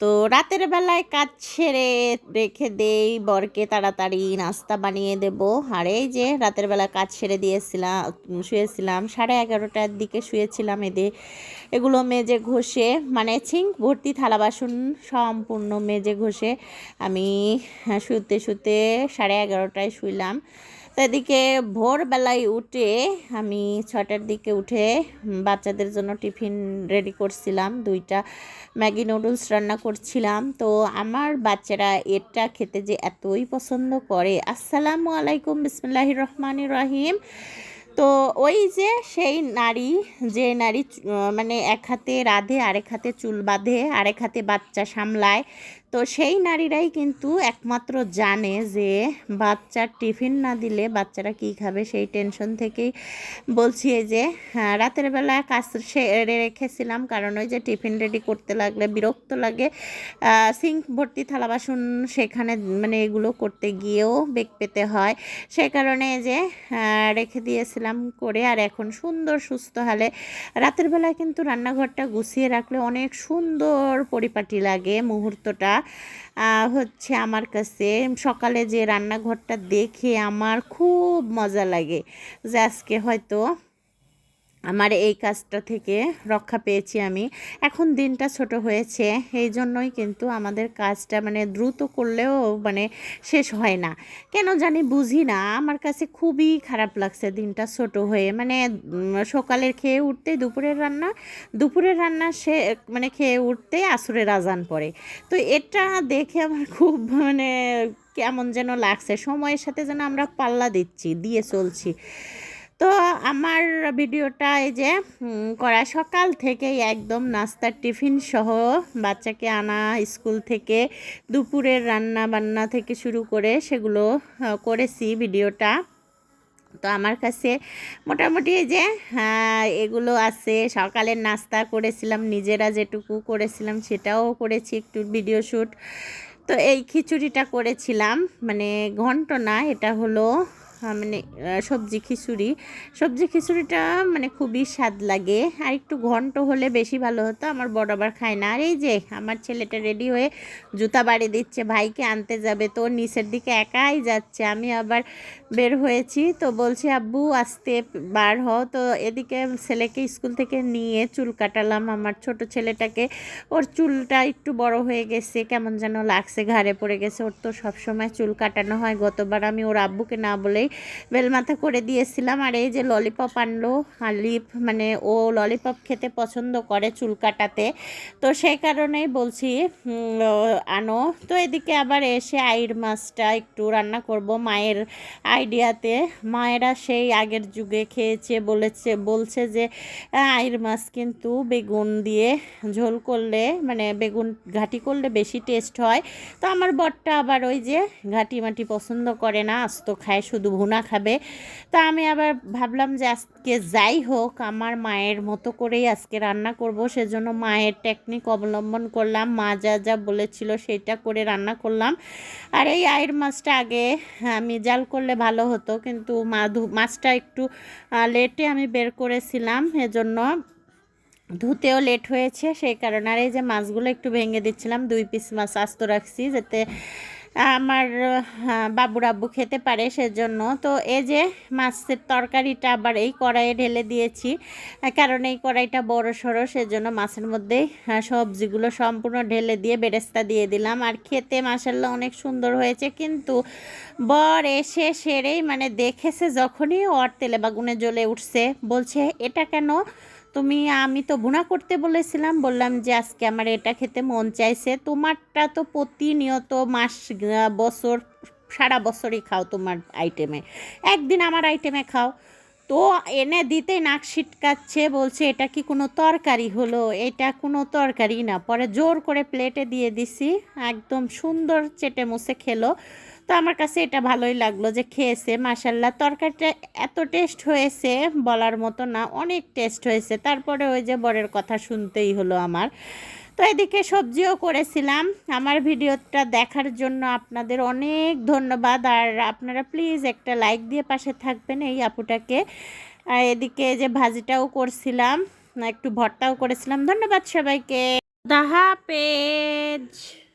তো রাতের বেলায় কাজ ছেড়ে রেখে দেই বরকে তাড়াতাড়ি, নাস্তা বানিয়ে দেব। আর এই যে রাতের বেলা কাজ ছেড়ে দিয়েছিলাম শুয়েছিলাম। সাড়ে এগারোটার দিকে শুয়েছিলাম এদে। এগুলো মেজে ঘষে মানে ছিঙ্ক, ভর্তি থালা বাসন সম্পূর্ণ মেজে ঘষে আমি শুতে শুতে সাড়ে এগারোটায় শুইলাম। তো এদিকে ভোরবেলায় উঠে আমি ছটার দিকে উঠে বাচ্চাদের জন্য টিফিন রেডি করছিলাম, দুইটা ম্যাগি নুডলস রান্না করছিলাম। তো আমার বাচ্চারা এটা খেতে যে এতই পছন্দ করে। আসসালামু আলাইকুম বিসমুল্লাহ রহমান রহিম। তো ওই যে সেই নারী, যে নারী মানে এক হাতে রাধে, আরেক হাতে চুল বাঁধে, আরেক হাতে বাচ্চা সামলায়। তো সেই নারীরাই কিন্তু একমাত্র জানে যে বাচ্চার টিফিন না দিলে বাচ্চারা কী খাবে সেই টেনশন থেকেই বলছি যে হ্যাঁ, রাতের বেলা কাজ সেরে রেখেছিলাম কারণ ওই যে টিফিন রেডি করতে লাগলে বিরক্ত লাগে। সিঙ্ক ভর্তি থালা বাসন সেখানে মানে এগুলো করতে গিয়েও বেগ পেতে হয়। সে কারণে যে রেখে দিয়েছিলাম করে আর এখন সুন্দর সুস্থ হালে। রাতের বেলায় কিন্তু রান্নাঘরটা গুছিয়ে রাখলে অনেক সুন্দর পরিপাটি লাগে মুহূর্তটা। হচ্ছে আমার কাছে সকালে যে রান্নাঘরটা দেখে আমার খুব মজা লাগে। যে আজকে হয়তো আমার এই কাজটা থেকে রক্ষা পেয়েছি আমি। এখন দিনটা ছোট হয়েছে, এই জন্যই কিন্তু আমাদের কাজটা মানে দ্রুত করলেও মানে শেষ হয় না। কেন জানি বুঝি না, আমার কাছে খুবই খারাপ লাগছে দিনটা ছোট হয়ে। মানে সকালের খেয়ে উঠতে দুপুরের রান্না দুপুরের রান্না সে মানে খেয়ে উঠতে আসরের আজান পড়ে। তো এটা দেখে আমার খুব মানে কেমন যেন লাগছে। সময়ের সাথে যেন আমরা পাল্লা দিচ্ছি, দিয়ে চলছি। তো আমার ভিডিওটা এই যে করা সকাল থেকেই একদম নাস্তার টিফিন সহ বাচ্চাকে আনা, স্কুল থেকে দুপুরের রান্না বান্না থেকে শুরু করে সেগুলো করেছি ভিডিওটা। তো আমার কাছে মোটামুটি যে এগুলো আছে। সকালের নাস্তা করেছিলাম, নিজেরা যেটুকু করেছিলাম সেটাও করেছি একটু ভিডিও শ্যুট তো এই খিচুড়িটা করেছিলাম মানে ঘন্ট না, এটা হলো মানে সবজি খিচুড়ি। সবজি খিচুড়িটা মানে খুবই স্বাদ লাগে। আর একটু ঘন্ট হলে বেশি ভালো হতো, আমার বড় আবার খায় না। আর এই যে, আমার ছেলেটা রেডি হয়ে জুতা বাড়ি দিচ্ছে, ভাইকে আনতে যাবে, তো নিচের দিকে একাই যাচ্ছে। আমি আবার বের হয়েছি, তো বলছি, আব্বু, আসতে বার হও। তো এদিকে ছেলেকে স্কুল থেকে নিয়ে চুল কাটালাম। আমার ছোট ছেলেটাকে, ওর চুলটা একটু বড় হয়ে গেছে, কেমন যেন লাগছে, ঘাড়ে পড়ে গেছে। ওর তো সবসময় চুল কাটানো হয়। গতবার আমি ওর আব্বুকে না বলেই বেলমাথা করে দিয়েছিলাম আর এই যে ললিপপ আনলো, আর লিপ মানে ও ললিপপ খেতে পছন্দ করে চুল কাটাতে। তো সেই কারণেই বলছি আনো। তো এদিকে আবার এসে আইর মাছটা একটু রান্না করব মায়ের আইডিয়াতে। মায়েরা সেই আগের যুগে খেয়েছে, বলেছে, বলছে যে, আইর মাছ কিন্তু বেগুন দিয়ে ঝোল করলে মানে বেগুন ঘাটি করলে বেশি টেস্ট হয়। তো আমার বরটা আবার ওই যে ঘাটি মাটি পছন্দ করে না, আস্ত খায় শুধু ভুনা খাবে। তা আমি আবার ভাবলাম যে আজকে যাই হোক, আমার মায়ের মতো করেই আজকে রান্না করব। সেজন্য মায়ের টেকনিক অবলম্বন করলাম। মা যা যা বলেছিল সেটা করে রান্না করলাম। আর এই আয়ের মাছটা আগে আমি জাল করলে ভালো হতো। কিন্তু মা মাছটা একটু লেটে আমি বের করেছিলাম। এজন্য ধুতেও লেট হয়েছে। সেই কারণে আর এই যে মাছগুলো একটু ভেঙে দিচ্ছিলাম, দুই পিস মাছ আস্ত রাখছি, যাতে আমার বাবুর আব্বু খেতে পারে সেজন্য। তো এই যে মাছের তরকারিটা আবার এই কড়াইয়ে ঢেলে দিয়েছি, কারণ এই কড়াইটা বড় সড়ো সেজন্য মাছের মধ্যেই সবজিগুলো সম্পূর্ণ ঢেলে দিয়ে বেরেস্তা দিয়ে দিলাম। আর খেতে মাসাল্লাহ অনেক সুন্দর হয়েছে, কিন্তু বর এসে সেরেই মানে দেখেছে যখনই ওর তেলে বাগুনে জ্বলে উঠছে, বলছে, এটা কেন তুমি, আমি তো ভুনা করতে বলেছিলাম, বললাম যে আজকে আমার এটা খেতে মন চাইছে। তোমারটা তো প্রতিনিয়ত মাস বছর, সারা বছরই খাও তোমার আইটেমে একদিন আমার আইটেমে খাও। তো এনে দিতে নাক ছিটকাচ্ছে, বলছে, এটা কি কোনো তরকারি হলো? এটা কোনো তরকারি না। পরে জোর করে প্লেটে দিয়ে দিছি, একদম সুন্দর চেটে মুছে খেলো। তো আমার কাছে এটা ভালোই লাগল যে খেয়েছে মাসাল্লাহ তরকারিটা এত টেস্ট হয়েছে বলার মতো না, অনেক টেস্ট হয়েছে। তারপরে ওই যে বরের কথা শুনতেই হলো আমার। তো এদিকে সবজিও করেছিলাম। আমার ভিডিওটা দেখার জন্য আপনাদের অনেক ধন্যবাদ। আর আপনারা প্লিজ একটা লাইক দিয়ে পাশে থাকবেন এই আপুটাকে। আর এদিকে যে ভাজিটাও করছিলাম, একটু ভর্তাও করেছিলাম। ধন্যবাদ সবাইকে। দাহাপে হাফেজ।